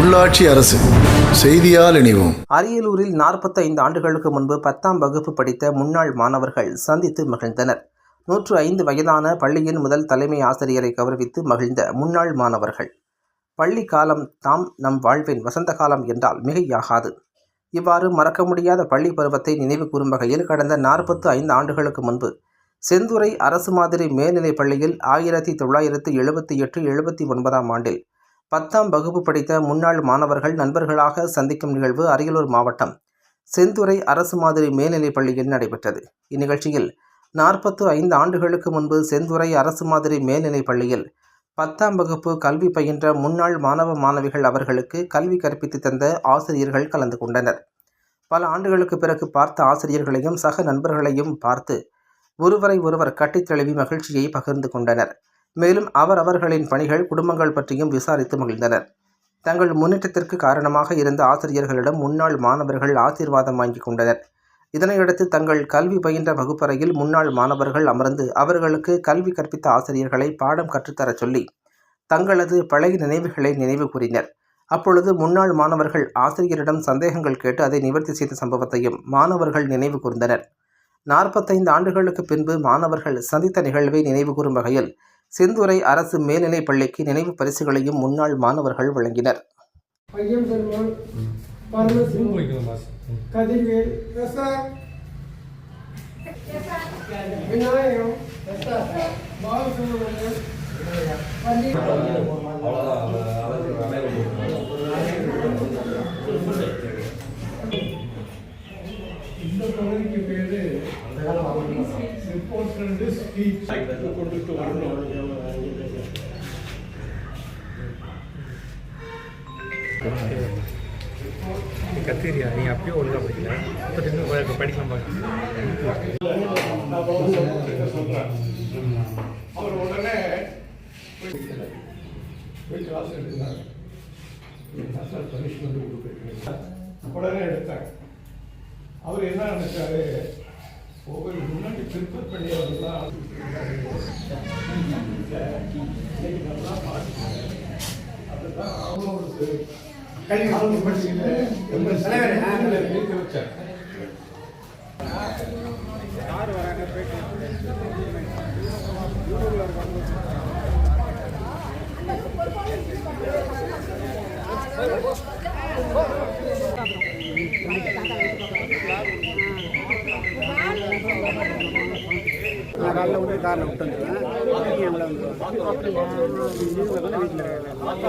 உள்ளாட்சி அரசு. செய்தியால் இணைவோம். அரியலூரில் 45 ஆண்டுகளுக்கு முன்பு பத்தாம் வகுப்பு படித்த முன்னாள் மாணவர்கள் சந்தித்து மகிழ்ந்தனர். நூற்று ஐந்து வயதான பள்ளியின் முதல் தலைமை ஆசிரியரை கௌரவித்து மகிழ்ந்த முன்னாள் மாணவர்கள். பள்ளி காலம் தாம் நம் வாழ்வின் வசந்த காலம் என்றால் மிகையாகாது. இவ்வாறு மறக்க முடியாத பள்ளி பருவத்தை நினைவு கூறும் வகையில் கடந்த நாற்பத்து ஐந்து ஆண்டுகளுக்கு முன்பு செந்துறை அரசு மாதிரி மேல்நிலைப் பள்ளியில் ஆயிரத்தி தொள்ளாயிரத்து எழுபத்தி எட்டு எழுபத்தி ஒன்பதாம் ஆண்டில் பத்தாம் வகுப்பு படித்த முன்னாள் மாணவர்கள் நண்பர்களாக சந்திக்கும் நிகழ்வு அரியலூர் மாவட்டம். செந்துறை அரசு மாதிரி மேல்நிலைப் பள்ளியில் நடைபெற்றது. இந்நிகழ்ச்சியில் நாற்பத்து ஐந்து ஆண்டுகளுக்கு முன்பு செந்துறை அரசு மாதிரி மேல்நிலைப் பள்ளியில் பத்தாம் வகுப்பு கல்வி பயின்ற முன்னாள் மாணவ மாணவிகள் அவர்களுக்கு கல்வி கற்பித்து தந்த ஆசிரியர்கள் கலந்து கொண்டனர். பல ஆண்டுகளுக்கு பிறகு பார்த்த ஆசிரியர்களையும் சக நண்பர்களையும் பார்த்து ஒருவரை ஒருவர் கட்டித்தழுவி மகிழ்ச்சியை பகிர்ந்து கொண்டனர். மேலும் அவர் அவர்களின் பணிகள் குடும்பங்கள் பற்றியும் விசாரித்து மகிழ்ந்தனர். தங்கள் முன்னேற்றத்திற்கு காரணமாக இருந்த ஆசிரியர்களிடம் முன்னாள் மாணவர்கள் ஆசீர்வாதம் வாங்கிக் கொண்டனர். இதனையடுத்து தங்கள் கல்வி பயின்ற வகுப்பறையில் முன்னாள் மாணவர்கள் அமர்ந்து அவர்களுக்கு கல்வி கற்பித்த ஆசிரியர்களை பாடம் கற்றுத்தரச் சொல்லி தங்களது பழைய நினைவுகளை நினைவு கூறினர். அப்பொழுது முன்னாள் மாணவர்கள் ஆசிரியரிடம் சந்தேகங்கள் கேட்டு அதை நிவர்த்தி செய்த சம்பவத்தையும் மாணவர்கள் நினைவு கூர்ந்தனர். நாற்பத்தைந்து ஆண்டுகளுக்கு பின்பு மாணவர்கள் சந்தித்த நிகழ்வை நினைவுகூறும் வகையில் செந்துறை அரசு மேல்நிலைப் பள்ளிக்கு நினைவு பரிசுகளையும் முன்னாள் மாணவர்கள் வழங்கினர். விநாயகம் ரிப்போர்ட் ஸ்பீச் கொடுத்துட்டு வரணும் நீ கத்துக்கிறியா நீ அப்பயும் ஒழுங்கா படிக்கல இப்போ இன்னும் படிக்கலாம் அவர் உடனே போய் கிளாஸ் எடுத்தாங்க சார் பனிஷ்மெண்ட் கொடுக்குறீங்க உடனே எடுத்தாங்க அவர் என்ன நினைச்சாரு? ஒவ்வொரு முன்னாடி ப்ரிப்பேர் பண்ணி இன்னைக்கு நல்லா அதுதான் அவங்களோட கை ஆளுநர் தலைவர் வச்சார் நான் காலைல விட்டு காரில் விட்டு வந்துடுவேன் வந்துடுவேன் வீட்டில்